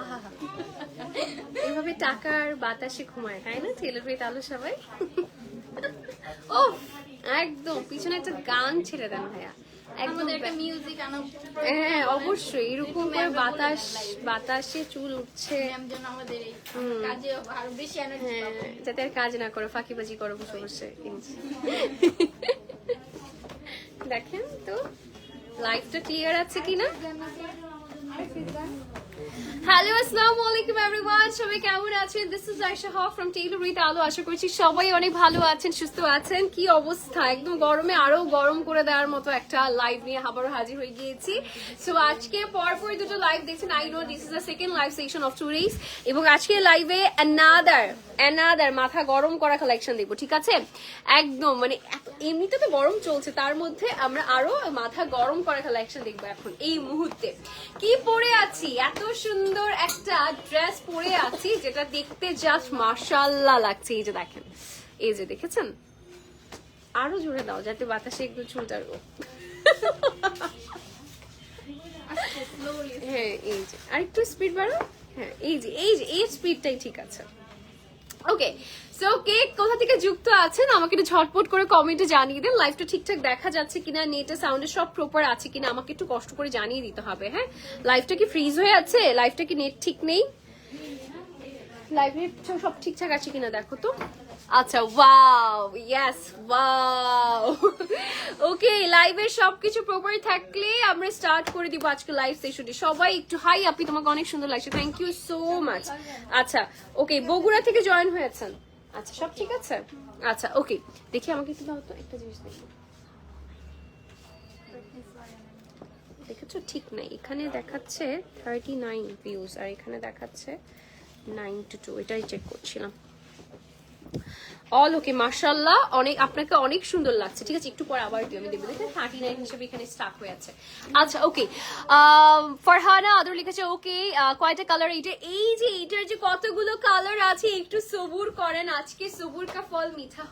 আহা এইভাবে টাকার বাতাসে ঘুমায় তাই না? ছেলের আলো সবাই। ও একদম পিছনে একটা গান ছেড়ে দেন ভাইয়া। একদম একটা মিউজিক আনা হ্যাঁ অবশ্যই এরকম করে বাতাস বাতাসে চুল উঠছে। আমাদের এই কাজে আরও বেশি এনার্জি হ্যাঁ যাতে আর কাজ না করো ফাঁকিবাজি করো বসে বসে দেখেন তো লাইফটা ক্লিয়ার আছে কিনা? লাইভ মাথা গরম করা কালেকশন দেখব ঠিক আছে? একদম মানে এমনিতে তো গরম চলছে, তার মধ্যে আমরা আরও মাথা গরম করা কালেকশন দেখব এখন, এই মুহূর্তে। কি পরে আছি? এত সুন্দর একটা ড্রেস পরে আছি, যেটা দেখতে জাস্ট মার্শাল্লাহ লাগছে। এই যে দেখেন, এই যে দেখেছেন? আরও জোরে দাও, যাতে বাতাসে একটু ছুটার হ্যাঁ এই যে। আর একটু স্পিড বাড়ো হ্যাঁ এই যে এই যে, এই স্পিডটাই ঠিক আছে। ওকে সো কে কোথা থেকে যুক্ত আছেন? আমাকে একটু ঝটপট করে কমেন্টে জানিয়ে দেন। লাইভটা ঠিকঠাক দেখা যাচ্ছে কিনা নেটে সাউন্ডে সব প্রপার আছে কিনা, আমাকে একটু কষ্ট করে জানিয়ে দিতে হবে হ্যাঁ? লাইভটা কি ফ্রিজ হয়ে আছে? লাইভটা কি নেট ঠিক নেই? লাইভে সব ঠিকঠাক আছে কিনা দেখো তো। আচ্ছা ওয়াও ইয়েস ওয়াও ওকে লাইভের সবকিছু প্রপার থাকলে আমরা স্টার্ট করে দিব আজকে লাইভ সেশনটি সবাই একটু হাই আপনি তোমাকে অনেক সুন্দর লাগছে। থ্যাংক ইউ সো মাচ আচ্ছা ওকে বগুড়া থেকে জয়েন হয়েছেন। আচ্ছা সব ঠিক আছে? আচ্ছা ওকে দেখি আমাকে একটু দাও তো একটা জিনিস দেখি। দেখেছ? ঠিক নাই। এখানে দেখাচ্ছে থার্টি নাইন ভিউজ আর এখানে দেখাচ্ছে নাইন টু টু এটাই চেক করছিলাম। অল ওকে মার্শাল্লাহ অনেক, আপনাকে অনেক সুন্দর লাগছে। ঠিক আছে, একটু পরে আবার আমি দেবো দেখেন থার্টি নাইন হিসেবে এখানে স্টাক হয়ে আছে। আচ্ছা ওকে ফারহানা আদর লিখেছে ওকে কয়টা কালার এইটা এই যে, এইটার যে কতগুলো কালার আছে, একটু সবুর করেন। আজকে সবুর কা ফল মিঠা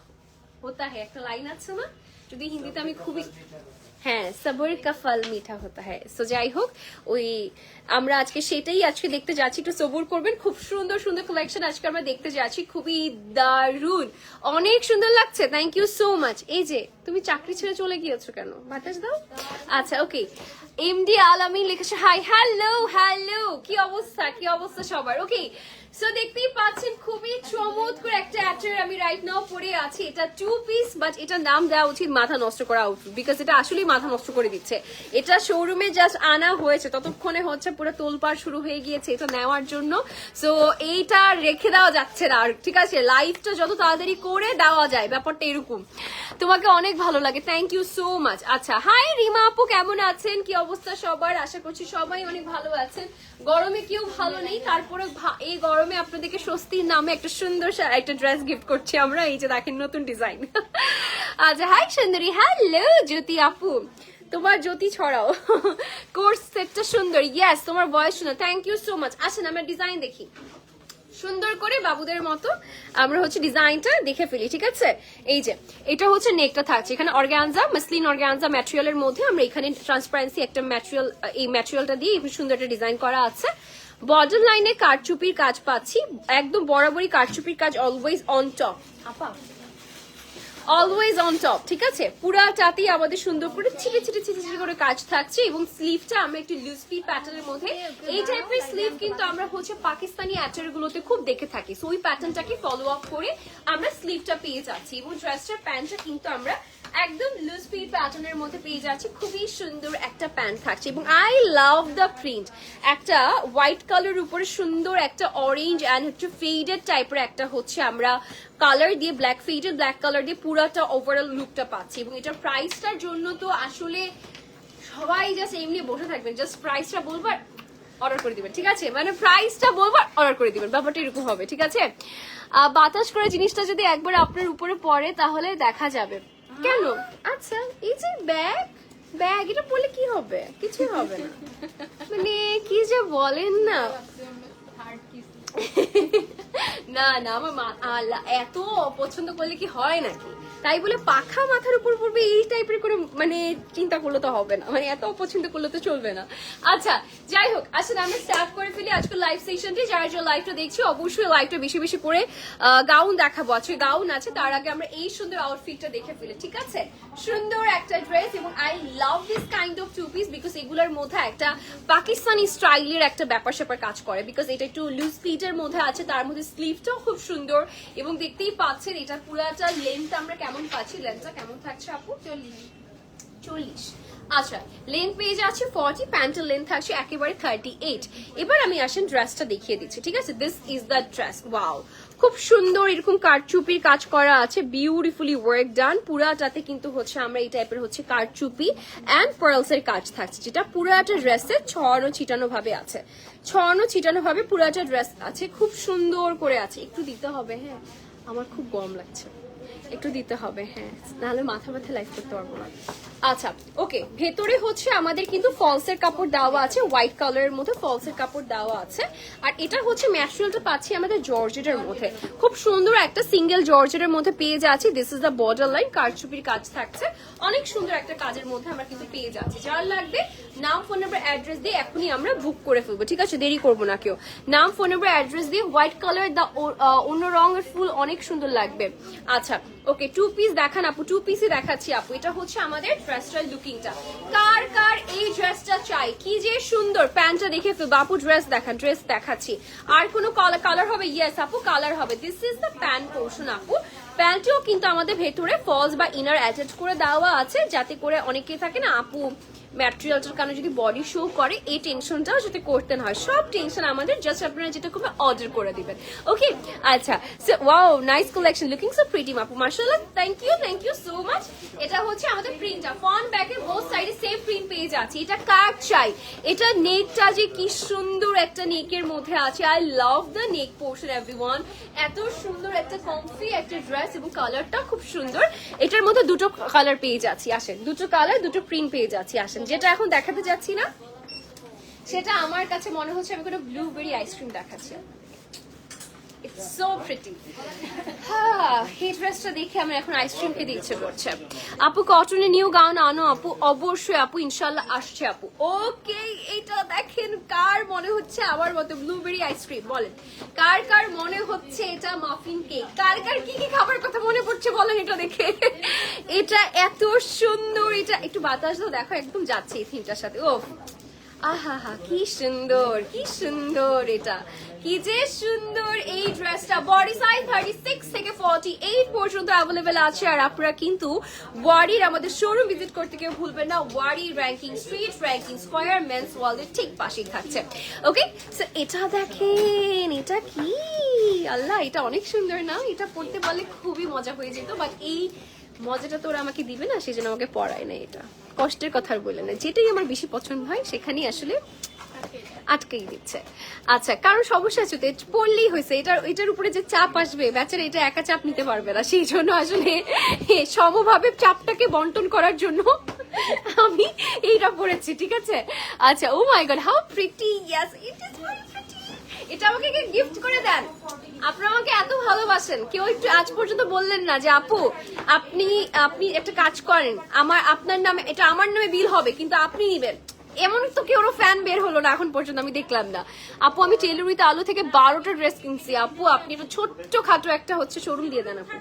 হতা হ্যাঁ একটা লাইন আছে না? যদি হিন্দিতে আমি খুবই হ্যাঁ সবর কা ফল মিঠা হতা হ্যাঁ সো যাই হোক, ওই আমরা আজকে সেটাই আজকে দেখতে যাচ্ছি, একটু সবুর করবেন। খুব সুন্দর সুন্দর কালেকশন আজকে আমরা দেখতে যাচ্ছি, খুবই দারুণ। অনেক সুন্দর লাগছে থ্যাংক ইউ সো মাচ এই যে, তুমি চাকরি ছেড়ে চলে গিয়েছো কেন? বাতাস দাও। আচ্ছা ওকে এমডি আলামিন লিখেছে হাই হ্যালো হ্যালো কি অবস্থা কি অবস্থা সবার? ওকে সো দেখতেই পাচ্ছেন, খুবই চমৎকার একটা অ্যাটার আমি রাইট নাও পরে আছি। এটা টু পিস বাট এটা নাম দেওয়া উচিত মাথা নষ্ট করা আউটফিট বিকজ এটা আসলেই মাথা নষ্ট করে দিচ্ছে। এটা শোরুমে জাস্ট আনা হয়েছে, ততক্ষণে হচ্ছে পুরো তোলপাড় শুরু হয়ে গিয়েছে এটা নেওয়ার জন্য। সো এইটা রেখে দেওয়া যাচ্ছে না, আর ঠিক আছে লাইফটা যত তাড়াতাড়ি করে দেওয়া যায়, ব্যাপারটা এরকম। তোমাকে অনেক ভালো লাগে থ্যাংক ইউ সো মাচ আচ্ছা হাই রিমা আপু, কেমন আছেন? কি অবস্থা সবার? আশা করছি সবাই অনেক ভালো আছেন। গরমে কেউ ভালো নেই তারপরে এই গরমে আপনাদেরকে স্বস্তির নামে একটা সুন্দর একটা ড্রেস গিফট করছি আমরা, এই যে দেখেন নতুন ডিজাইন আচ্ছা হাই সুন্দরী হ্যালো জ্যোতি আপু। তোমার জ্যোতি ছড়াও। কোর্স সেটটা সুন্দর। ইয়েস তোমার বয়স সুন্দর থ্যাংক ইউ সো মাচ আসেন, আমরা ডিজাইন দেখি। সুন্দর করে বাবুদের মতো আমরা হচ্ছে ডিজাইনটা দেখে ফেলি, ঠিক আছে? এই যে, এটা হচ্ছে নেকটা থাকছে। এখানে অর্গানজা মাসলিন অর্গানজা ম্যাটেরিয়ালের মধ্যে আমরা এখানে ট্রান্সপারেন্সি একটা ম্যাটেরিয়াল এই ম্যাটেরিয়ালটা দিয়ে সুন্দর একটা ডিজাইন করা আছে। বর্ডার লাইনে কাঠচুপির কাজ পাচ্ছি। একদম বরাবরই কাঠচুপির কাজ অলওয়েজ অন টপ আপা অলওয়েজ অন টপ ঠিক আছে? পুরাটাতেই আমাদের সুন্দর করে ছিটে ছিটে ছিটে ছিটে করে কাজ থাকছে এবং স্লিভটা আমরা একটু লুজ ফি প্যাটার্নের মধ্যে, এই টাইপের স্লিভ কিন্তু আমরা হচ্ছে পাকিস্তানি অ্যাটার গুলোতে খুব দেখে থাকি। সো ওই প্যাটার্নটাকে ফলো আপ করে আমরা স্লিভটা পেয়ে যাচ্ছি এবং ড্রেসটার প্যান্টটা কিন্তু আমরা একদম লুজ ফিট প্যাটার্নের মধ্যে পেয়ে যাচ্ছি। খুবই সুন্দর একটা প্যান্ট থাকছে এবং আই লাভ দ্য প্রিন্ট একটা হোয়াইট কালার উপরে সুন্দর একটা অরেঞ্জ অ্যান্ড হচ্ছে ফেডেড টাইপের একটা হচ্ছে আমরা কালার দিয়ে ব্ল্যাক ফেডেড ব্ল্যাক কালার দিয়ে পুরাটা ওভারঅল লুকটা পাচ্ছি এবং এটার প্রাইসটার জন্য তো আসলে সবাই জাস্ট এমনি বসে থাকবেন জাস্ট প্রাইসটা বলবার অর্ডার করে দিবেন, ঠিক আছে? মানে প্রাইসটা বলবার অর্ডার করে দিবেন, ব্যাপারটা এরকম হবে, ঠিক আছে? বাতাস করে জিনিসটা যদি একবার আপনার উপরে পড়ে তাহলে দেখা যাবে। কেন? আচ্ছা এই যে ব্যাগ ব্যাগ, এটা বলে কি হবে? কিছু হবে না। মানে কি যে বলেন না। না না, আমার এত অপছন্দ করলে কি হয় নাকি? তাই বলে পাখা মাথার উপর পড়বে, এই টাইপের করে মানে চিন্তা করলে তো হবে না। মানে এত অপছন্দ করলে তো চলবে না। আচ্ছা যাই হোক আসলে আমরা স্টার্ট করে ফেলি আজকে লাইভ সেশনটি যারা যে লাইভটা দেখছি, অবশ্যই লাইভটা বেশি বেশি করে গাউন দেখাবো। আজকে গাউন আছে, তার আগে আমরা এই সুন্দর আউটফিটটা দেখে ফেলি, ঠিক আছে? সুন্দর একটা ড্রেস এবং I love this kind of two piece because এগুলোর মধ্যে একটা পাকিস্তানি স্টাইলের একটা ব্যাপার স্যাপার কাজ করে। বিকজ এটা একটু লুজ ফিটের মধ্যে আছে তার মধ্যে স্লিভটাও খুব সুন্দর এবং দেখতেই পাচ্ছেন এটা পুরাটা লেন্থ আমরা কেমন পাচ্ছি? লেন্থটা কেমন থাকছে আপু? চল্লিশ। চল্লিশ। আচ্ছা লেন্থ পেয়ে যাচ্ছে ফর্টি প্যান্টের লেন্থ থাকছে একেবারে থার্টি এইট এবার আমি আসেন ড্রেসটা দেখিয়ে দিচ্ছি, ঠিক আছে? This is the dress wow খুব সুন্দর এরকম কারচুপির কাজ করা আছে বিউটিফুলি ওয়ার্ক ডান পুরাটাতে কিন্তু হচ্ছে আমরা এই টাইপের হচ্ছে কারচুপি অ্যান্ড পার্লস এর কাজ থাকছে, যেটা পুরাটা ড্রেসে ছড়ানো ছিটানো ভাবে আছে। ছড়ানো ছিটানো ভাবে পুরাটা ড্রেস আছে, খুব সুন্দর করে আছে। একটু দিতে হবে হ্যাঁ? আমার খুব গরম লাগছে। একটু দিতে হবে হ্যাঁ। নাহলে মাথা ব্যথা লাইফ করতে পারব না। আচ্ছা ওকে ভেতরে হচ্ছে আমাদের কিন্তু ফলসের কাপড় দেওয়া আছে হোয়াইট কালারের মধ্যে ফলসের কাপড় দেওয়া আছে। আর এটা হচ্ছে ম্যাটেরিয়ালটা পাচ্ছি আমাদের জর্জেটের মধ্যে। খুব সুন্দর একটা সিঙ্গেল জর্জেটের মধ্যে পেয়ে যাচ্ছি। This is the border line কারচুপির কাজ থাকছে। অনেক সুন্দর একটা কাজের মধ্যে আমরা কিন্তু পেয়ে যাচ্ছি। যার লাগবে নাম ফোন নাম্বার অ্যাড্রেস দিয়ে এখনই আমরা বুক করে ফেলব, ঠিক আছে? দেরি করব না কেউ। নাম ফোন নাম্বার অ্যাড্রেস দিয়ে হোয়াইট কালার দা অন্য রঙের ফুল অনেক সুন্দর লাগবে। আচ্ছা ওকে টু পিস দেখান আপু টু পিসই দেখাচ্ছি আপু। এটা হচ্ছে আমাদের ড্রেসটার লুকিংটা কার কার এই ড্রেসটা চাই? কি যে সুন্দর। প্যান্টটা দেখে ফেলব। আপু ড্রেস দেখান ড্রেস দেখাচ্ছি। আর কোনো কালার হবে? ইয়েস আপু কালার হবে। This is the pant portion আপু। প্যান্টেও কিন্তু আমাদের ভেতরে ফলস বা ইনার অ্যাটাচ করে দেওয়া আছে, যাতে করে অনেকে থাকে না, আপু ম্যাটেরিয়ালটার কারণে যদি বডি শো করে, এই টেনশনটাও যদি করতে না হয়। সব টেনশন আমাদের জাস্ট আপনারা যেটা করবে অর্ডার করে দিবেন। ওকে আচ্ছা wow nice collection looking so pretty আপু মার্শাল্লাহ thank you thank you so much এটা হচ্ছে আমাদের প্রিন্টটা ফ্রন্ট ব্যাকে বোথ সাইডে সেম প্রিন্ট পেয়ে যাচ্ছে। এটা কার চাই? এটা নেকটা যে কি সুন্দর একটা নেকের মধ্যে আছে। I love the neck portion everyone এত সুন্দর একটা কমফি একটা ড্রেস এবং কালারটা খুব সুন্দর। এটার মধ্যে দুটো কালার পেয়ে যাচ্ছি। আসেন, দুটো কালার দুটো প্রিন্ট পেয়ে যাচ্ছি। আসেন। যেটা এখন দেখাতে যাচ্ছি না, সেটা আমার কাছে মনে হচ্ছে আমি কোনো ব্লুবেরি আইসক্রিম দেখাচ্ছি। সো প্রিটি হ্যাঁ এই ড্রেসটা দেখে আমার এখন আইসক্রিম খেতে ইচ্ছে করছে। আপু কটনে নিউ গাউন আনো আপু অবশ্যই আপু ইনশাল্লাহ আসছে আপু। ওকে এটা দেখেন কার মনে হচ্ছে আমার মতো ব্লুবেরি আইসক্রিম বলেন। কার কার মনে হচ্ছে এটা মাফিন কেক কার কার কি কি খাবার কথা মনে পড়ছে বলেন এটা দেখে। এটা এত সুন্দর এটা একটু বাতাস দাও দেখো একদম যাচ্ছে এই থিমটার সাথে। ও আহা হা কি সুন্দর কি সুন্দর এটা। কি যে সুন্দর এই ড্রেসটা বডি সাইজ থার্টি সিক্স থেকে ফর্টি এইট পর্যন্ত অ্যাভেলেবেল আছে। আর আপনারা কিন্তু ওয়ারির আমাদের শোরুম ভিজিট করতে কেউ ভুলবেন না। Wari Rankin street Rankin square men's ওয়ার্ল্ডের ঠিক পাশেই থাকছে। ওকে সো এটা দেখেন, এটা কি? আল্লাহ, এটা অনেক সুন্দর না? এটা পড়তে পারলে খুবই মজা হয়ে যেত। বাট এই মজাটা তো ওরা আমাকে দিবে না, সেই জন্য আমাকে পড়ায় না এটা। কষ্টের কথা আর বলে না। যেটাই আমার বেশি পছন্দ হয়, সেখানেই আসলে আটকেই দিচ্ছে। আচ্ছা কারণ সমস্যা আছে পড়লেই হয়েছে। এটার এটার উপরে যে চাপ আসবে, বেচারা এটা একা চাপ নিতে পারবে না। সেই জন্য আসলে সমভাবে চাপটাকে বন্টন করার জন্য আমি এইটা পড়েছি, ঠিক আছে? আচ্ছা ও my god how pretty yes it is very pretty এটা আমাকে গিফট করে দেন। আপনারা আমাকে এত ভালোবাসেন। কেউ একটু আজ পর্যন্ত বললেন না যে, আপু, আপনি আপনি একটা কাজ করেন। আমার, আপনার নামে, এটা আমার নামে বিল হবে, কিন্তু আপনি নিবেন। এমন তো কেউ ফ্যান বের হলো না, এখন পর্যন্ত আমি দেখলাম না। আপু, আমি টেলুরিতে আলো থেকে বারোটা ড্রেস কিনছি। আপু, আপনি একটা ছোট্ট খাটো একটা হচ্ছে শোরুম দিয়ে দেন আপু।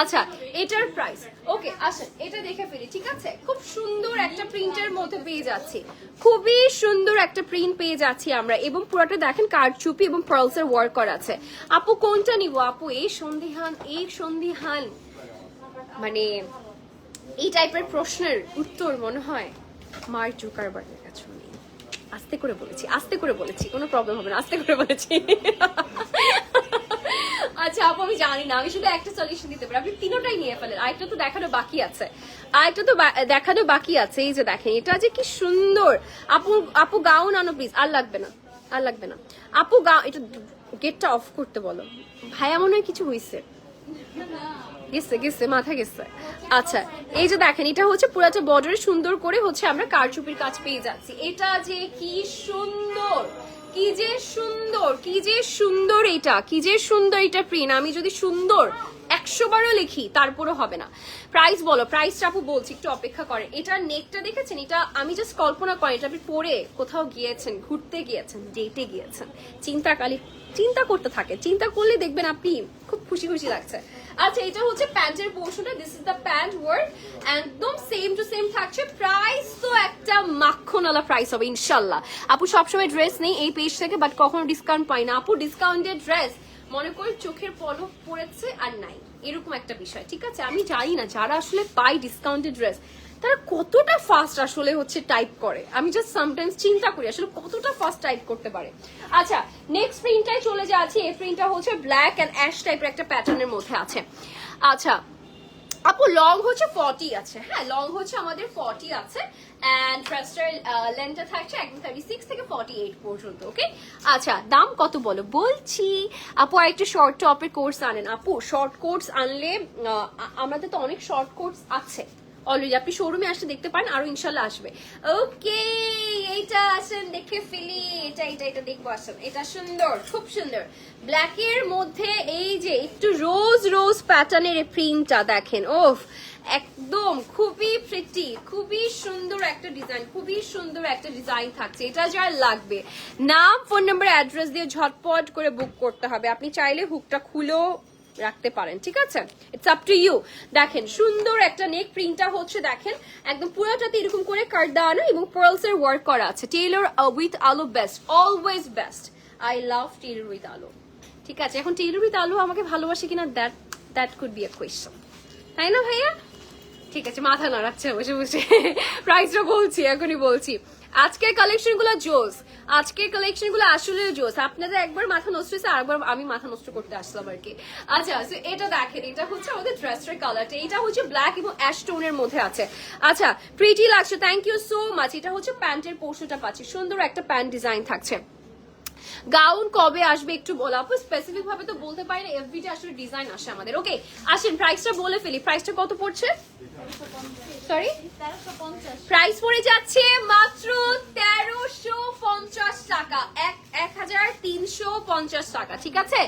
আচ্ছা এটার প্রাইস ওকে আসেন, এটা দেখে ফেলি, ঠিক আছে? খুব সুন্দর একটা প্রিন্টের মধ্যে পেয়ে যাচ্ছি। খুবই সুন্দর একটা প্রিন্ট পেয়ে যাচ্ছি আমরা। এবং পুরোটা দেখেন কারচুপি এবং পার্লসের ওয়ার্ক করা আছে। আপু, কোনটা নিব? আপু, এই সন্ধিহান এই সন্ধিহান। মানে এই টাইপের প্রশ্নের উত্তর মনে হয়। মার্ক জুকারবার্গের কাছে নেই আস্তে করে বলেছি, আস্তে করে বলেছি, কোনো প্রবলেম হবে না, আস্তে করে বলেছি। আচ্ছা আপু, আমি জানি না, আমি শুধু একটা সলিউশন দিতে পারি। আপনি তিনোটাই নিয়ে ফেলেন, আরেকটা তো দেখানো বাকি আছে। আরেকটা তো দেখানো বাকি আছে, এই যে দেখেন, এটা যে কি সুন্দর। আপু আপু গাউন আনো প্লিজ আর লাগবে না, আর লাগবে না। আপু, গাও, এটা গেটটা অফ করতে বলো। ভাইয়া মনে হয় কিছু হয়েছে গেছে গেছে মাথা গেছে। আচ্ছা এই যে দেখেন, এটা হচ্ছে পুরাটা বর্ডারে সুন্দর করে হচ্ছে আমরা কারচুপির কাজ পেয়ে যাচ্ছি। এটা যে কি সুন্দর, কি যে সুন্দর, কি যে সুন্দর এটা, কি যে সুন্দর এটা প্রিন্ট আমি যদি সুন্দর একশো বারও লিখি, তারপরও হবে না। প্রাইস বলো প্রাইস আপু বলছি, একটু অপেক্ষা করেন। এটার নেকটা দেখেছেন? এটা আমি জাস্ট কল্পনা করি এটা আপনি পরে কোথাও গিয়েছেন, ঘুরতে গিয়েছেন ডেটে গিয়েছেন, চিন্তা কালি, চিন্তা করতে থাকে। চিন্তা করলে দেখবেন আপনি খুব খুশি খুশি লাগছে। আচ্ছা এটা হচ্ছে প্যান্টের পোর্শনটা this is the pant word একদম সেম টু সেম থাকছে। প্রাইস তো একটা মাখনওয়ালা প্রাইস হবে, ইনশাল্লাহ। আপু সবসময় ড্রেস নেই এই পেজ থেকে বাট কখনো ডিসকাউন্ট পাই না। আপু ডিসকাউন্টেড ড্রেস মনে করি চোখের পলক পড়েছে আর নাই। এরকম একটা বিষয়, ঠিক আছে? আমি জানি না, যারা আসলে পাই ডিসকাউন্টেড ড্রেস তারা কতটা ফাস্ট আসলে হচ্ছে টাইপ করে? আমি জাস্ট সামটাইমস চিন্তা করি, আসলে কতটা ফাস্ট টাইপ করতে পারে? আচ্ছা নেক্সট প্রিন্টটাই চলে যাচ্ছি এই প্রিন্টটা হচ্ছে ব্ল্যাক অ্যান্ড অ্যাশ টাইপের একটা প্যাটার্নের মধ্যে আছে। আচ্ছা আপু লং হচ্ছে ফর্টি আছে হ্যাঁ? লং হচ্ছে আমাদের ফর্টি আছে। অ্যান্ড থার্টি সিক্স থেকে এইট পর্যন্ত ওকে আচ্ছা দাম কত বলো? বলছি, আপু শর্ট টপের আনেন। আপু শর্ট আনলে আমাদের তো অনেক শর্ট কোর্স আছে। অলরেডি। আপনি শোরুমে আসলে দেখতে পারেন, আরও ইনশাল্লাহ আসবে। ওকে এইটা আসেন দেখে ফেলি। এটা এটা এটা দেখব আসেন এটা সুন্দর, খুব সুন্দর। ব্ল্যাক এর মধ্যে এই যে একটু রোজ রোজ প্যাটার্নের প্রিন্টটা দেখেন, ওফ! একদম খুবই প্রিটি খুবই সুন্দর একটা ডিজাইন খুবই সুন্দর একটা ডিজাইন থাকছে। এটা যার লাগবে। নাম ফোন নাম্বার অ্যাড্রেস দিয়ে ঝটপট করে বুক করতে হবে। আপনি চাইলে হুকটা খুলেও রাখতে পারেন, ঠিক আছে? ইটস আপ টু ইউ দেখেন, সুন্দর একটা নেক প্রিন্টটা হচ্ছে, দেখেন, একদম পুরোটাতে এরকম করে কাট দেওয়ানো এবং পার্লস এর ওয়ার্ক করা আছে। Tailor with Alo best always best I love tailor with Alo ঠিক আছে, এখন টেইলর উইথ আলো আমাকে ভালোবাসে কিনা that that could be a question তাই না ভাইয়া? ঠিক আছে, মাথা নাড়াচ্ছে, বসে বসে। প্রাইসটা বলছি, এখনই বলছি। আজকের কালেকশনগুলো জোস। আজকের কালেকশনগুলো আসলে জোস। আপনাদের একবার মাথা নষ্ট হয়েছে, আরেকবার আমি মাথা নষ্ট করতে আসলাম আর কি। আচ্ছা এটা দেখেন, এটা হচ্ছে আমাদের ড্রেসের কালারটা এটা হচ্ছে ব্ল্যাক এবং অ্যাশ টোনের মধ্যে আছে। আচ্ছা প্রিটি লাগছে থ্যাংক ইউ সো মাচ এটা হচ্ছে প্যান্টের পোর্শনটা পাচ্ছি। সুন্দর একটা প্যান্ট ডিজাইন থাকছে। গাউন কবে আসবে একটু বলো আপু? স্পেসিফিক ভাবে তো বলতে পারি না এভরিডে আসলে ডিজাইন আসে আমাদের। ওকে আসেন প্রাইসটা বলে ফেলি। প্রাইসটা কত পড়ছে? সরি প্রাইস পড়ে যাচ্ছে মাত্র তেরোশো পঞ্চাশ টাকা। এক এক হাজার তিনশো পঞ্চাশ টাকা, ঠিক আছে?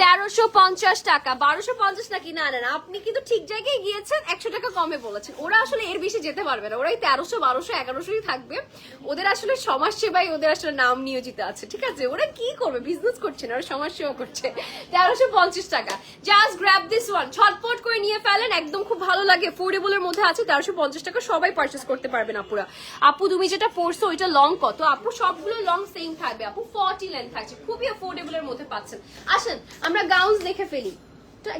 তেরোশো পঞ্চাশ টাকা। বারোশো পঞ্চাশ না না না, আপনি কিন্তু ঠিক জায়গায় গিয়েছেন একশো টাকা কমে বলেছেন। ওরা আসলে এর বেশি যেতে পারবে না। ওরাই তেরোশো বারোশো এগারোশোই থাকবে। ওদের আসলে সমাজ সেবাই ওদের আসলে নাম নিয়োজিত আছে ঠিক আছে? ওরা কি করবে? বিজনেস করছে না ওরা সমাজ সেবা করছে। তেরোশো পঞ্চাশ টাকা। জাস্ট গ্র্যাব দিস ওয়ান ছটপট করে নিয়ে ফেলেন একদম খুব ভালো লাগে। ফোর্ডেবল এর মধ্যে আছে তেরোশো পঞ্চাশ টাকা। সবাই পারচেস করতে পারবেন আপুরা। আপু তুমি যেটা পড়ছো ওইটা লং কত? আপু সবগুলো লং সেম থাকবে। আপু ফর্টি লেন্থ থাকছে। খুবই অ্যাফোর্ডেবল এর মধ্যে পাচ্ছেন। আসেন আমরা গাউন্স দেখে ফেলি।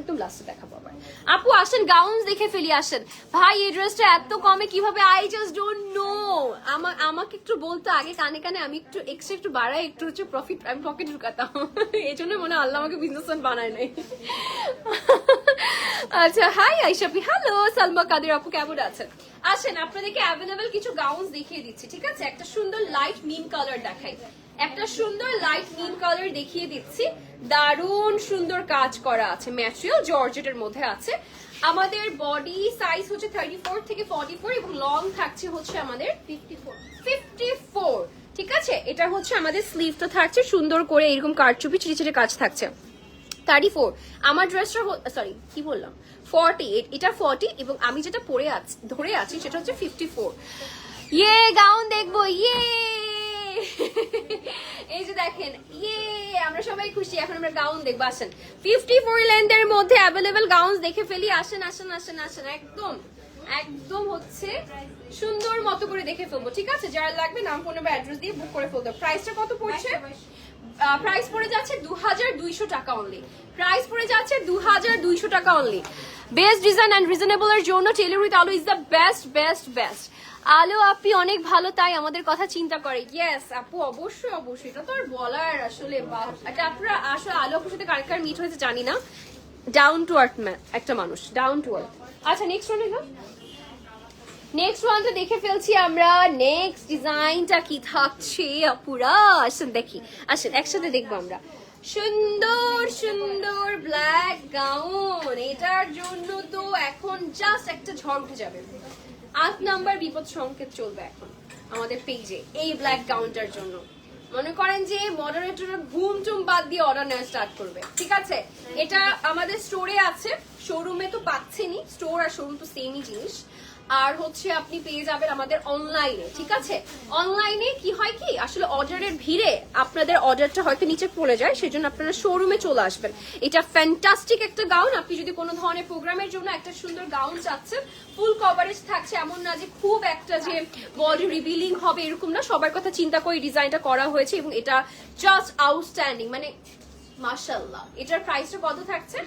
একদম লাস্টে দেখাবো আবার। আপু, আসেন গাউন্স দেখে ফেলি, আসেন। ভাই, এই ড্রেসটা এত কমে কীভাবে? আই জাস্ট ডোন্ট নো আমাকে একটু বলতো, আগে কানে কানে আমি একটু এক্সট্রা একটু বাড়াই, একটু হচ্ছে প্রফিট আমি পকেট ঢুকাতাম। এই জন্য মনে হয় আল্লাহ আমাকে বিজনেসম্যান বানায় নাই। আচ্ছা হাই আইশাপি হ্যালো সালমা কাদের আপু, কেমন আছেন? আসেন, আপনাদেরকে অ্যাভেলেবেল কিছু গাউন্স দেখিয়ে দিচ্ছি, ঠিক আছে? একটা সুন্দর লাইট মিন কালার দেখাই। একটা সুন্দর লাইট মিন কালার দেখিয়ে দিচ্ছি। দারুণ সুন্দর কাজ করা আছে ম্যাটেরিয়াল জর্জেটের মধ্যে আছে। আমাদের বডি সাইজ হচ্ছে থার্টি ফোর থেকে ফর্টি ফোর এবং লং থাকছে হচ্ছে আমাদের ফিফটি ফোর ঠিক আছে? এটা হচ্ছে আমাদের স্লিভটা থাকছে, সুন্দর করে এরকম কারচুপি ছিটে ছিটে কাজ থাকছে। থার্টি ফোর আমার ড্রেসটা সরি কি বললাম? ফর্টি এটা ফর্টি এবং আমি যেটা পরে আছি ধরে আছি সেটা হচ্ছে ফিফটি ফোর ইয়ে গাউন দেখব ইয়ে! এই যে দেখেন ইয়ে আমরা সবাই খুশি এখন আমরা গাউন দেখব। আসেন ফিফটি ফোর লেন্থের মধ্যে অ্যাভেলেবেল গাউন দেখে ফেলি। আসেন আসেন আসেন আসেন একদম একদম হচ্ছে সুন্দর মতো করে দেখে ফেলব ঠিক আছে? যারা লাগবে নাম ফোন নাম্বার অ্যাড্রেস দিয়ে বুক করে ফেলব প্রাইসটা কত পড়ছে? প্রাইস পড়ে যাচ্ছে দু হাজার দুইশো টাকা অনলি প্রাইস পড়ে যাচ্ছে দু হাজার দুইশো টাকা only best design and reasonable এর জন্য tailor with is the best best best Alo, আপনি অনেক ভালো, তাই আমাদের কথা চিন্তা করে। ইয়েস আপু, অবশ্যই অবশ্যই। এটা তো আর বলার আসলে এটা আপনারা আসলে আলো আপুর সাথে কার কার মিট হয়েছে জানি না। ডাউন টু আর্থ একটা মানুষ ডাউন টু আর্থ আচ্ছা নেক্সট ওয়ান এলো নেক্সট ওয়ানটা দেখে ফেলছি আমরা। নেক্সট ডিজাইনটা কি থাকছে, আপুরা? আসেন দেখি, আসেন, একসাথে দেখব আমরা। সুন্দর সুন্দর ব্ল্যাক গাউন এটার জন্য তো এখন জাস্ট একটা ঝড় উঠে যাবে। আট নাম্বার বিপদ সংকেত চলবে এখন আমাদের পেজে এই ব্ল্যাক কাউন্টার জন্য। মনে করেন যে মডারেটর ঘুম টুম বাদ দিয়ে অর্ডার নেওয়া স্টার্ট করবে, ঠিক আছে? এটা আমাদের স্টোরে আছে শোরুমে তো পাচ্ছেনি স্টোর আর শোরুম তো সেমই জিনিস। আর হচ্ছে আপনি পেয়ে যাবেন আমাদের অনলাইনে ঠিক আছে? অনলাইনে কি হয় কি? আসলে অর্ডারের ভিড়ে আপনাদের অর্ডারটা হয়তো নিচে পড়ে যায়, সেজন্য আপনারা শোরুমে চলে আসবেন। এটা ফ্যান্টাস্টিক একটা গাউন আপনি যদি কোনো ধরনের প্রোগ্রামের জন্য একটা সুন্দর গাউন চাচ্ছেন ফুল কভারেজ থাকছে, এমন না যে খুব একটা যে বডি রিভিলিং হবে এরকম না। সবার কথা চিন্তা করে ডিজাইনটা করা হয়েছে এবং এটা জাস্ট আউটস্ট্যান্ডিং মানে মাশাল্লাহ এটার প্রাইসটা কত থাকছে?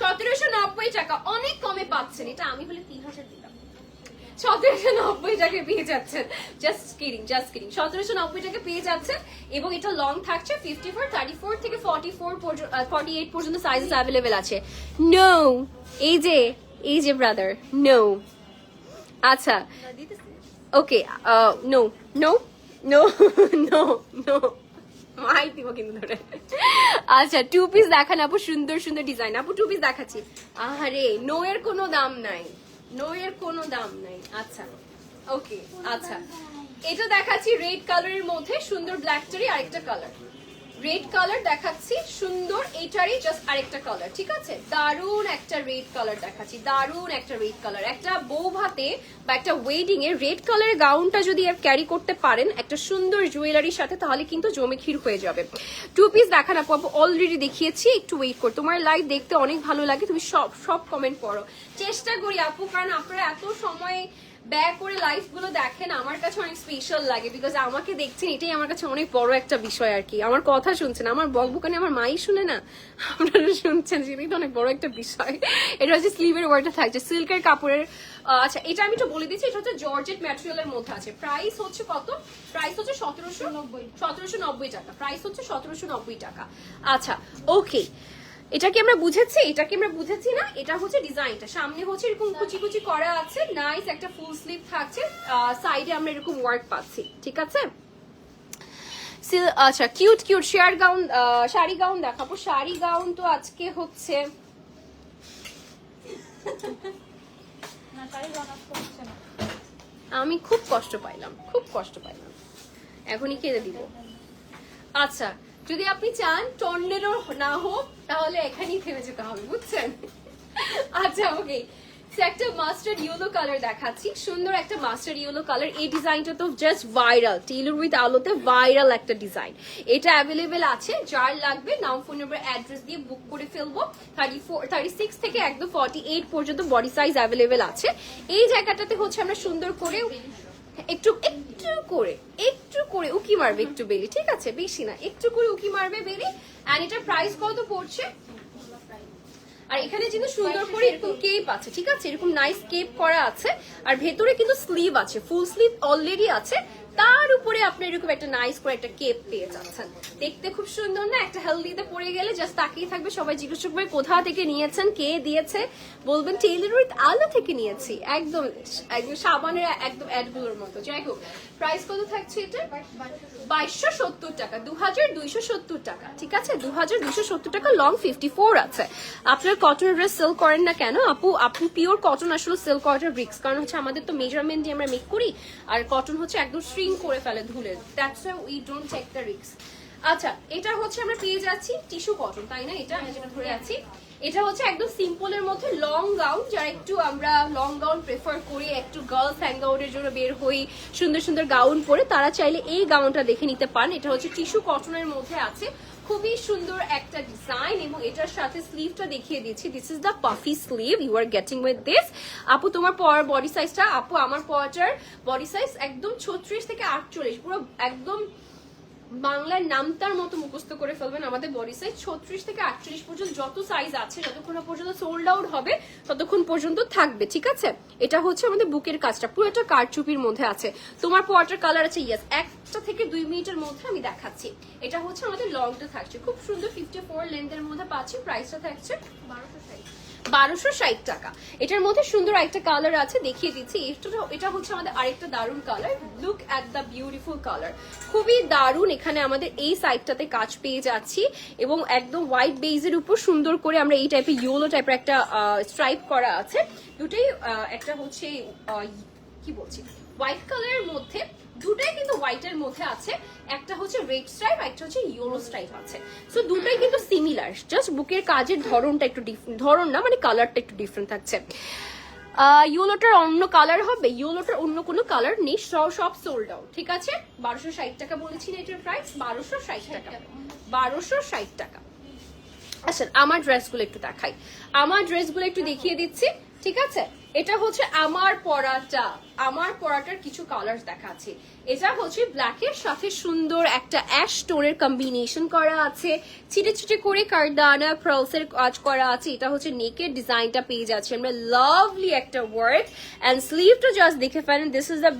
সতেরোশো নব্বই টাকা অনেক কমে পাচ্ছেন। এটা আমি বলে তিন হাজার দিলাম সতেরোশো নব্বই টাকা পেয়ে যাচ্ছেন। জাস্ট কিডিং জাস্ট কিডিং সতেরোশো নব্বই টাকা পেয়ে যাচ্ছেন এবং এটা লং থাকছে ফিফটি ফোর থার্টি ফোর থেকে ফর্টি ফোর ফর্টি এইট পর্যন্ত সাইজেস অ্যাভেলেবেল আছে। নো এই যে এই যে ব্রাদার নো আচ্ছা okay no no no no no মাই দিব কিন্তু ধরে। আচ্ছা টু পিস দেখান আপু, সুন্দর সুন্দর ডিজাইন আপু টু পিস দেখাচ্ছি। আহারে নো এর কোনো দাম নাই। নো এর কোনো দাম নাই। আচ্ছা ওকে আচ্ছা। এটা দেখাচ্ছি রেড কালারের মধ্যে, সুন্দর ব্ল্যাকটারই আরেকটা কালার রেড কালার দেখাচ্ছি, সুন্দর, এটারই জাস্ট আরেকটা কালার ঠিক আছে? দারুণ একটা রেড কালার দেখাচ্ছি দারুণ একটা রেড কালার একটা বউ ভাতে বা একটা ওয়েডিং এ রেড কালারের গাউনটা যদি ক্যারি করতে পারেন, একটা সুন্দর জুয়েলারির সাথে, তাহলে কিন্তু জমে ক্ষীর হয়ে যাবে। টু পিস দেখান আপু আপু অলরেডি দেখিয়েছি, একটু ওয়েট কর। তোমার লাইভ দেখতে অনেক ভালো লাগে, তুমি সব সব কমেন্ট পড়ো। চেষ্টা করি আপু, কারণ আপনারা এত সময় ব্যয় করে লাইফগুলো দেখেন আমার কাছে অনেক স্পেশাল লাগে বিকজ আমাকে দেখছেন এটাই আমার কাছে অনেক বড় একটা বিষয় আর কি। আমার কথা শুনছেন আমার বকবকানি আমার মাই শুনে না আপনারা শুনছেন সেটাই তো অনেক বড় একটা বিষয়। এটা হচ্ছে স্লিভের ওয়ার্ডটা থাকছে সিল্কের কাপড়ের আচ্ছা এটা আমি একটু বলে দিচ্ছি এটা হচ্ছে জর্জেট ম্যাটেরিয়ালের মধ্যে আছে। প্রাইস হচ্ছে কত? প্রাইস হচ্ছে সতেরোশো নব্বই। সতেরোশো নব্বই টাকা। প্রাইস হচ্ছে সতেরোশো নব্বই টাকা। আচ্ছা ওকে এটা কি আমরা বুঝেছি? এটা কি আমরা বুঝেছি না? এটা হচ্ছে ডিজাইনটা সামনে হচ্ছে এরকম কুচি কুচি করা আছে। নাইস একটা ফুল স্লিভ থাকছে। সাইডে আমরা এরকম ওয়ার্ক পাচ্ছি। ঠিক আছে? আচ্ছা কিউট কিউট শেয়ার গাউন শাড়ি গাউন দেখাবো। শাড়ি গাউন তো আজকে হচ্ছে আমি খুব কষ্ট পাইলাম। খুব কষ্ট পাইলাম। এখনই কেঁদে দিব। আচ্ছা যদি আপনি চান টর্নেডো না হোক, তাহলে এখানেই থেমে যেতে হবে, বুঝছেন? আচ্ছা ওকে একটা মাস্টার্ড ইয়েলো কালার দেখাচ্ছি। সুন্দর একটা মাস্টার্ড ইয়েলো কালার এই ডিজাইনটা তো জাস্ট ভাইরাল টেইলর উইথ আলোতে ভাইরাল একটা ডিজাইন এটা অ্যাভেলেবেল আছে, যার লাগবে, নাম ফোন নাম্বার অ্যাড্রেস দিয়ে বুক করে ফেলব। থার্টি ফোর থার্টি সিক্স থেকে একদম ফর্টি এইট পর্যন্ত বডি সাইজ অ্যাভেলেবেল আছে। এই জায়গাটাতে হচ্ছে আমরা সুন্দর করে একটু একটু করে একটু করে উকি মারবে একটু বেলি, ঠিক আছে? বেশি না, একটু করে উকি মারবে বেলি এন্ড এটা প্রাইস কত পড়ছে? আর এখানে কিন্তু সুন্দর করে একটু কেপ আছে, ঠিক আছে? এরকম নাইস কেপ করা আছে, আর ভেতরে কিন্তু স্লিভ আছে ফুল স্লিভ অলরেডি আছে তার উপরে আপনি এরকম একটা নাইস করে একটা কেপ পেয়ে যাচ্ছেন। দেখতে খুব সুন্দর না? একটা হেলদিতে পরে গেলে জাস্ট তাকিয়ে থাকবে, সবাই জিজ্ঞেস করবে কোথা থেকে নিয়েছেন? কে দিয়েছে? বলবেন টেইলর উইথ আলো থেকে নিয়েছি। একদম একদম সাবানের একদম অ্যাডগুলোর মতো। যাই হোক প্রাইস কত থাকছে এটা? বাইশশো সত্তর টাকা দু হাজার দুইশো সত্তর টাকা, ঠিক আছে? দু হাজার দুইশো সত্তর টাকা লং ফিফটি ফোর আছে। আপনার কটন ড্রেস সেল করেন না কেন? আপু, আপনি পিওর কটন আসলে সেল করাটা রিক্স কারণ হচ্ছে আমাদের তো মেজারমেন্ট দিয়ে আমরা মেক করি, আর কটন হচ্ছে একদম স্ট্রিং করে ফেলে ধুলে। That's we don't check the রিক্স আচ্ছা এটা হচ্ছে আমরা পেয়ে যাচ্ছি টিস্যু কটন তাই না? এটা আমি যেটা ধরে আছি। এটা হচ্ছে একদম সিম্পলের মধ্যে লং গাউন যারা একটু আমরা লং গাউন প্রেফার করি, একটু গার্লস হ্যাং আউটের জন্য বের হই, সুন্দর সুন্দর গাউন পরে, তারা চাইলে এই গাউনটা দেখে নিতে পারেন। এটা হচ্ছে টিস্যু কটনের মধ্যে আছে। খুবই সুন্দর একটা ডিজাইন এবং এটার সাথে স্লিভটা দেখিয়ে দিচ্ছি। This is the puffy sleeve you are getting with this আপু, তোমার পর বডি সাইজটা আপু, আমার পরটার বডি সাইজ একদম ছত্রিশ থেকে আটচল্লিশ, পুরো একদম বাংলার নামতার মতো মুখস্থ করে ফেলবেন আমাদের বডি সাইজ ছত্রিশ থেকে আটচল্লিশ পর্যন্ত যত সাইজ আছে, যতক্ষণ পর্যন্ত সোল্ড আউট হবে, ততক্ষণ পর্যন্ত থাকবে, ঠিক আছে? এটা হচ্ছে আমাদের বুকের কাজটা পুরো একটা কারচুপির মধ্যে আছে। তোমার পোয়াটার কালার আছে ইয়েস একটা থেকে দুই মিনিটের মধ্যে আমি দেখাচ্ছি। এটা হচ্ছে আমাদের লংটা থাকছে, খুব সুন্দর ফিফটি ফোর লেন্থের মধ্যে পাচ্ছি প্রাইসটা থাকছে বারোশো ষাট। বারোশো ষাট টাকা। এটার মধ্যে সুন্দর একটা কালার আছে, দেখিয়ে দিচ্ছি। এটা এটা হচ্ছে আমাদের আরেকটা দারুণ colour look at the beautiful colour খুবই দারুণ এখানে আমাদের এই সাইডটাতে কাজ পেয়ে যাচ্ছি এবং একদম হোয়াইট বেজের উপর সুন্দর করে আমরা এই টাইপের ইয়েলো টাইপের একটা স্ট্রাইপ করা আছে। দুটোই একটা হচ্ছে কি বলছি? হোয়াইট কালারের মধ্যে দুটাই কিন্তু হোয়াইটের মধ্যে আছে একটা হচ্ছে রেড স্ট্রাইপ একটা হচ্ছে ইয়েলো স্ট্রাইপ আছে। সো দুটাই কিন্তু সিমিলার জাস্ট বুকের কাজের ধরনটা একটু ডিফারেন্ট ধরন না মানে কালারটা একটু ডিফারেন্ট থাকছে। ইউলোটার অন্য কালার হবে ইউলোটার অন্য কোনো কালার নেই সব সব সোল্ড আউট ঠিক আছে? বারোশো ষাট টাকা বলেছি না এটার প্রাইস বারোশো ষাট টাকা। বারোশো ষাট টাকা। আচ্ছা আমার ড্রেসগুলো একটু দেখাই। আমার ড্রেসগুলো একটু দেখিয়ে দিচ্ছি ঠিক আছে? এটা হচ্ছে আমার পরাটা। আমার পরাটার কিছু কালার দেখাচ্ছি এটা হচ্ছে ব্ল্যাকের সাথে সুন্দর একটা অ্যাশ টোনের কম্বিনেশন করা আছে। ছিটে ছিটে করে কারদানা প্রলসের কাজ করা আছে। এটা হচ্ছে নেকের ডিজাইনটা পেয়ে যাচ্ছে আমরা। লাভলি একটা ওয়ার্ক অ্যান্ড স্লিভটা জাস্ট দেখে ফেলেন this is the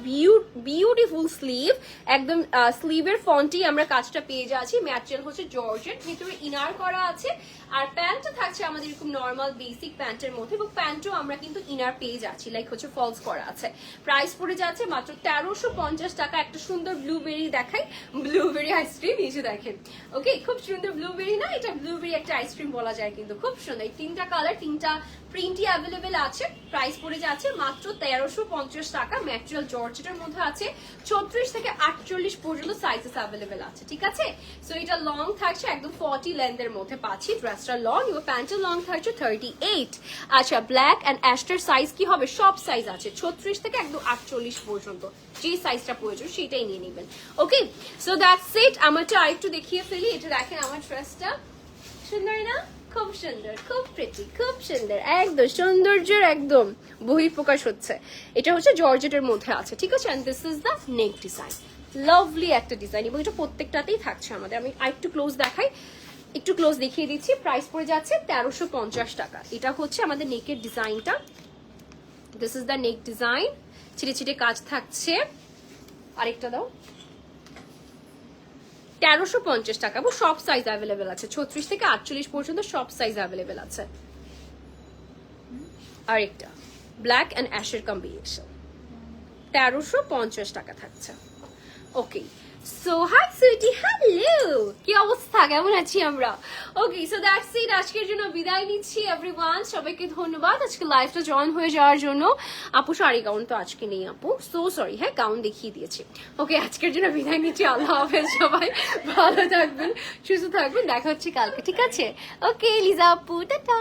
beautiful sleeve একদম স্লিভের ফন্টেই আমরা কাজটা পেয়ে যাচ্ছি। ম্যাটেরিয়াল হচ্ছে জর্জেট ভিতরে ইনার করা আছে। আর প্যান্টটা থাকছে আমাদের এরকম নর্মাল বেসিক প্যান্টের মধ্যে। এবং প্যান্টও আমরা কিন্তু ইনার পেয়ে যাচ্ছি। লাইক হচ্ছে ফলস করা আছে। প্রাইস পড়ে যাচ্ছে মাত্র তেরোশো পঞ্চাশ টাকা। একটা সুন্দর ব্লুবেরি দেখাই। ব্লুবেরি আইসক্রিম যে দেখেন। ওকে খুব সুন্দর ব্লুবেরি না? এটা ব্লুবেরি একটা আইসক্রিম বলা যায় কিন্তু, খুব সুন্দর। এই তিনটা কালার তিনটা প্রিন্টই অ্যাভেলেবেল আছে প্রাইস পড়ে যাচ্ছে মাত্র তেরোশো পঞ্চাশ টাকা। ম্যাটেরিয়াল জর্জেটের মধ্যে আছে, ছত্রিশ থেকে আটচল্লিশ পর্যন্ত সাইজেস অ্যাভেলেবেল আছে, ঠিক আছে? সো এটা লং থাকছে, একদম ফর্টি লেন্থের মধ্যে পাচ্ছি। ড্রেসটা লং এবং প্যান্টের লং থাকছে থার্টি এইট আচ্ছা ব্ল্যাক অ্যান্ড অ্যাস্টার সাইজ কি হবে? সব সাইজ আছে, ছত্রিশ থেকে একদম আটচল্লিশ পর্যন্ত। যে সাইজটা প্রয়োজন, সেটাই নিয়ে নেবেন। ওকে সো দ্যাটস ইট আমারটা আরেকটু দেখিয়ে ফেলি। এটা দেখেন, আমার ড্রেসটা সুন্দর না? খুব সুন্দর, খুব প্রিটি খুব সুন্দর। একদম, সৌন্দর্যের একদম বহিঃপ্রকাশ হচ্ছে। এটা হচ্ছে জর্জেটের মধ্যে আছে, ঠিক আছে? This is the neck design lovely একটা ডিজাইন এবং এটা প্রত্যেকটাতেই থাকছে আমাদের। আমি আরেকটু ক্লোজ দেখাই। একটু ক্লোজ দেখিয়ে দিচ্ছি। প্রাইস পড়ে যাচ্ছে তেরোশো পঞ্চাশ টাকা। এটা হচ্ছে আমাদের নেকের ডিজাইনটা this is the neck design ছিটে ছিটে কাজ থাকছে। আরেকটা দাও। তেরোশো পঞ্চাশ টাকা এবং সব সাইজ অ্যাভেলেবেল আছে। ছত্রিশ থেকে আটচল্লিশ পর্যন্ত সব সাইজ অ্যাভেলেবেল আছে। আরেকটা ব্ল্যাক অ্যান্ড অ্যাশের কম্বিনেশন তেরোশো পঞ্চাশ টাকা থাকছে। Okay so hi sweetie hello কি অবস্থা? কেমন আছি আমরা? ওকে সো দ্যাটস ইট আজকের জন্য বিদায় নিচ্ছি এভরিওয়ান সবাইকে ধন্যবাদ। আজকে লাইভটা জয়েন হয়ে যাওয়ার জন্য। আপু শাড়ি গাউন তো আজকে নেই, আপু। সো সরি হ্যাঁ গাউন দেখিয়ে দিয়েছি। ওকে আজকের জন্য বিদায় নিচ্ছি। আল্লাহ হাফেজ, সবাই। ভালো থাকবেন, সুস্থ থাকবেন। দেখা হচ্ছে কালকে, ঠিক আছে? ওকে লিজা আপু, টাটা!